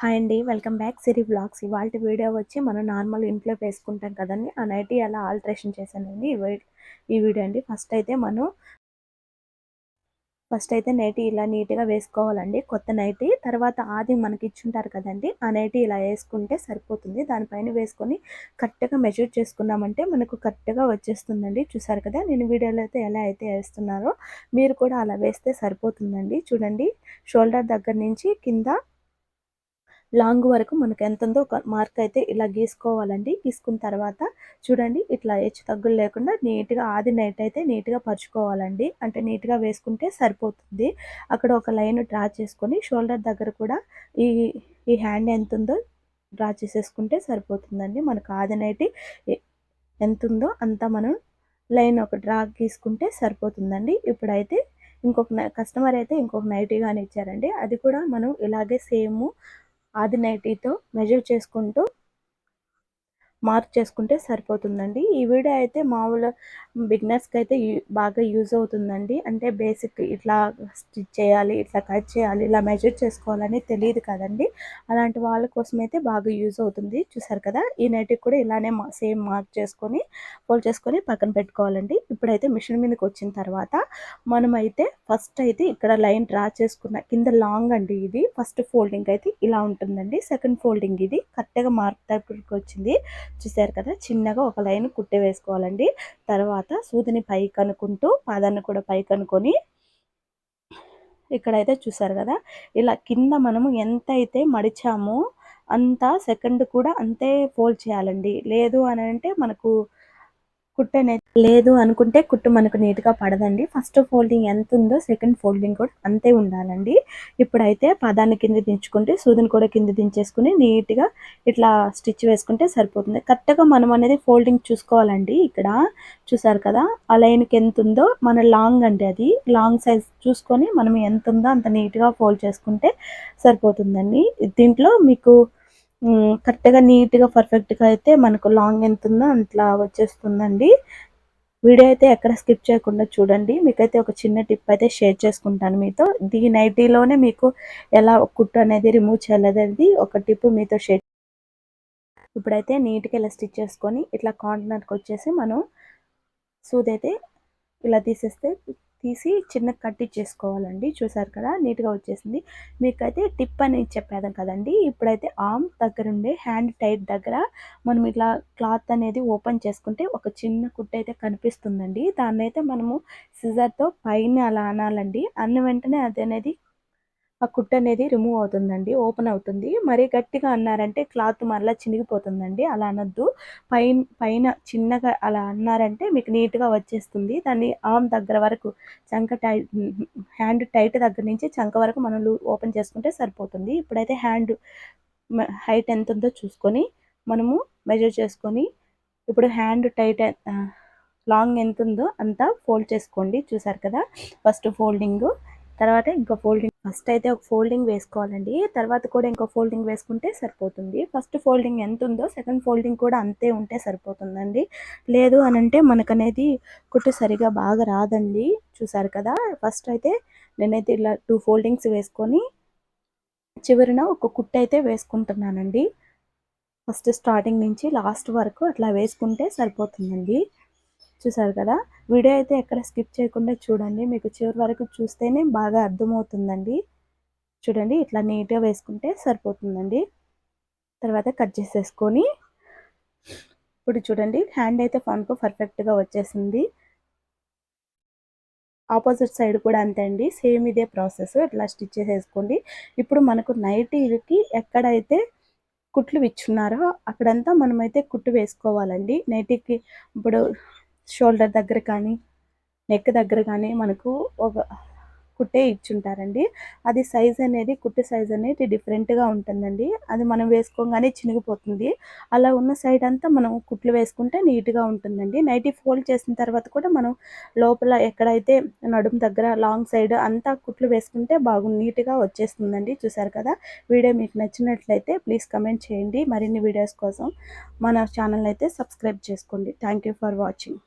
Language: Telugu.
హాయ్ అండి వెల్కమ్ బ్యాక్. సిరి బ్లాగ్స్ ఇవాళ వీడియో వచ్చి మనం నార్మల్ ఇంట్లో వేసుకుంటాం కదండి. ఆ నైటీ అలా ఆల్ట్రేషన్ చేశానండి. ఈ వీ- ఈ వీడియో అండి. ఫస్ట్ అయితే మనం ఫస్ట్ అయితే నైటీ ఇలా నీట్గా వేసుకోవాలండి. కొత్త నైటీ. తర్వాత ఆది మనకి ఇచ్చుంటారు కదండి. ఆ నైటీ ఇలా వేసుకుంటే సరిపోతుంది. దానిపైన వేసుకొని కరెక్ట్గా మెజర్ చేసుకున్నామంటే మనకు కరెక్ట్గా వచ్చేస్తుందండి. చూసారు కదా నేను వీడియోలో అయితే ఎలా అయితే వేస్తున్నారో మీరు కూడా అలా వేస్తే సరిపోతుందండి. చూడండి షోల్డర్ దగ్గర నుంచి కింద లాంగ్ వరకు మనకు ఎంత ఉందో ఒక మార్క్ అయితే ఇలా గీసుకోవాలండి. గీసుకున్న తర్వాత చూడండి ఇట్లా హెచ్చు తగ్గులు లేకుండా నీట్గా ఆది నైట్ అయితే నీట్గా పరుచుకోవాలండి. అంటే నీట్గా వేసుకుంటే సరిపోతుంది. అక్కడ ఒక లైన్ డ్రా చేసుకొని షోల్డర్ దగ్గర కూడా ఈ ఈ హ్యాండ్ ఎంత ఉందో డ్రా చేసేసుకుంటే సరిపోతుందండి. మనకు ఆది నైట్ ఎంత ఉందో అంతా మనం లైన్ ఒక డ్రా గీసుకుంటే సరిపోతుందండి. ఇప్పుడైతే ఇంకొక కస్టమర్ అయితే ఇంకొక నైటీ కానీ ఇచ్చారండి. అది కూడా మనం ఇలాగే సేమ్ ఆది నైటీతో మెజర్ చేసుకుంటూ మార్క్ చేసుకుంటే సరిపోతుందండి. ఈ వీడియో అయితే మామూలు బిగినర్స్కి అయితే బాగా యూజ్ అవుతుందండి. అంటే బేసిక్ ఇట్లా స్టిచ్ చేయాలి ఇట్లా కట్ చేయాలి ఇలా మెజర్ చేసుకోవాలని తెలియదు కదండి. అలాంటి వాళ్ళ కోసం అయితే బాగా యూజ్ అవుతుంది. చూసారు కదా ఈ నెట్కి కూడా ఇలానే సేమ్ మార్క్ చేసుకొని ఫోల్డ్ చేసుకొని పక్కన పెట్టుకోవాలండి. ఇప్పుడైతే మిషన్ మీదకి వచ్చిన తర్వాత మనమైతే ఫస్ట్ అయితే ఇక్కడ లైన్ డ్రా చేసుకున్న కింద లాంగ్ అండి ఇది. ఫస్ట్ ఫోల్డింగ్ అయితే ఇలా ఉంటుందండి. సెకండ్ ఫోల్డింగ్ ఇది. కరెక్ట్గా మార్క్ దగ్గరికి వచ్చింది. చూసారు కదా? చిన్నగా ఒక లైన్ కుట్టే వేసుకోవాలండి. తర్వాత సూదిని పైకి అనుకుంటూ పాదాన్ని కూడా పైకి అనుకొని ఇక్కడైతే చూసారు కదా? ఇలా కింద మనము ఎంత అయితే మడిచామో అంత సెకండ్ కూడా అంతే ఫోల్డ్ చేయాలండి. లేదు అని అంటే మనకు కుట్టు అనేది లేదు అనుకుంటే కుట్టు మనకు నీట్గా పడదండి. ఫస్ట్ ఫోల్డింగ్ ఎంత ఉందో సెకండ్ ఫోల్డింగ్ కూడా అంతే ఉండాలండి. ఇప్పుడైతే పదాన్ని కింద దించుకుంటే సూదిని కూడా కింద దించేసుకుని నీట్గా ఇట్లా స్టిచ్ వేసుకుంటే సరిపోతుంది. కరెక్ట్గా మనం అనేది ఫోల్డింగ్ చూసుకోవాలండి ఇక్కడ. చూసారు కదా ఆ లైన్కి ఎంత ఉందో మన లాంగ్ అండి అది. లాంగ్ సైజ్ చూసుకొని మనం ఎంత ఉందో అంత నీట్గా ఫోల్డ్ చేసుకుంటే సరిపోతుందండి. దీంట్లో మీకు కరెక్ట్గా నీట్గా పర్ఫెక్ట్గా అయితే మనకు లాంగ్ ఎంత ఉందో అట్లా వచ్చేస్తుందండి. వీడియో అయితే ఎక్కడ స్కిప్ చేయకుండా చూడండి. మీకైతే ఒక చిన్న టిప్ అయితే షేర్ చేసుకుంటాను మీతో. దీ నైటీలోనే మీకు ఎలా కుట్టు అనేది రిమూవ్ చేయలేదనేది ఒక టిప్ మీతో షేర్ ఇప్పుడైతే నీట్గా ఇలా స్టిచ్ చేసుకొని ఇట్లా కార్నర్కి వచ్చేసి మనం సూది అయితే ఇలా తీసేస్తే తీసి చిన్న కట్టి చేసుకోవాలండి చూసారు కదా? నీట్గా వచ్చేసింది. మీకైతే టిప్ అని చెప్పేదాం కదండి. ఇప్పుడైతే ఆర్మ్ దగ్గర ఉండే హ్యాండ్ టైట్ దగ్గర మనం ఇట్లా క్లాత్ అనేది ఓపెన్ చేసుకుంటే ఒక చిన్న కుట్టు అయితే కనిపిస్తుందండి. దాన్ని అయితే మనము సిజర్తో పైన అలా అనాలండి. అన్న వెంటనే అది అనేది ఆ కుట్ అనేది రిమూవ్ అవుతుందండి ఓపెన్ అవుతుంది. మరీ గట్టిగా అన్నారంటే క్లాత్ మరలా చినిగిపోతుందండి. అలా అనొద్దు. పైన పైన చిన్నగా అలా అన్నారంటే మీకు నీట్గా వచ్చేస్తుంది. దాన్ని ఆమ్ దగ్గర వరకు చంక టైట్ హ్యాండ్ టైట్ దగ్గర నుంచి చంక వరకు మనం ఓపెన్ చేసుకుంటే సరిపోతుంది. ఇప్పుడైతే హ్యాండ్ హైట్ ఎంత ఉందో చూసుకొని మనము మెజర్ చేసుకొని ఇప్పుడు హ్యాండ్ టైట్ లాంగ్ ఎంత ఉందో అంతా ఫోల్డ్ చేసుకోండి. చూసారు కదా? First folding. తర్వాత ఇంకో ఫోల్డింగ్ ఫస్ట్ అయితే ఒక ఫోల్డింగ్ వేసుకోవాలండి. తర్వాత కూడా ఇంకో ఫోల్డింగ్ వేసుకుంటే సరిపోతుంది. ఫస్ట్ ఫోల్డింగ్ ఎంత ఉందో సెకండ్ ఫోల్డింగ్ కూడా అంతే ఉంటే సరిపోతుందండి. లేదు అని అంటే మనకనేది కుట్టు సరిగా బాగా రాదండి. చూసారు కదా ఫస్ట్ అయితే నేనైతే ఇలా టూ ఫోల్డింగ్స్ వేసుకొని చివరిన ఒక కుట్టు అయితే వేసుకుంటున్నానండి. ఫస్ట్ స్టార్టింగ్ నుంచి లాస్ట్ వరకు అట్లా వేసుకుంటే సరిపోతుందండి. చూసారు కదా? వీడియో అయితే ఎక్కడ స్కిప్ చేయకుండా చూడండి. మీకు చివరి వరకు చూస్తేనే బాగా అర్థమవుతుందండి. చూడండి ఇట్లా నీట్గా వేసుకుంటే సరిపోతుందండి. తర్వాత కట్ చేసేసుకొని ఇప్పుడు చూడండి హ్యాండ్ అయితే ఫన్కు పర్ఫెక్ట్గా వచ్చేసింది. ఆపోజిట్ సైడ్ కూడా అంతే అండి. సేమ్ ఇదే ప్రాసెస్. ఇట్లా స్టిచ్ చేసేసుకోండి. ఇప్పుడు మనకు నైటీకి ఎక్కడైతే కుట్లు విచ్చున్నారో అక్కడంతా మనమైతే కుట్టు వేసుకోవాలండి. నైటీకి ఇప్పుడు షోల్డర్ దగ్గర కానీ నెక్ దగ్గర కానీ మనకు ఒక కుట్టే ఇచ్చుంటారండి. అది సైజ్ అనేది కుట్టు సైజ్ అనేది డిఫరెంట్గా ఉంటుందండి. అది మనం వేసుకోగానే చినిగిపోతుంది. అలా ఉన్న సైడ్ అంతా మనం కుట్లు వేసుకుంటే నీట్గా ఉంటుందండి. నైటీ ఫోల్డ్ చేసిన తర్వాత కూడా మనం లోపల ఎక్కడైతే నడుము దగ్గర లాంగ్ సైడ్ అంతా కుట్లు వేసుకుంటే బాగు నీట్గా వచ్చేస్తుందండి. చూసారు కదా? వీడియో మీకు నచ్చినట్లయితే ప్లీజ్ కమెంట్ చేయండి. మరిన్ని వీడియోస్ కోసం మన ఛానల్ అయితే సబ్స్క్రైబ్ చేసుకోండి. Thank you for watching.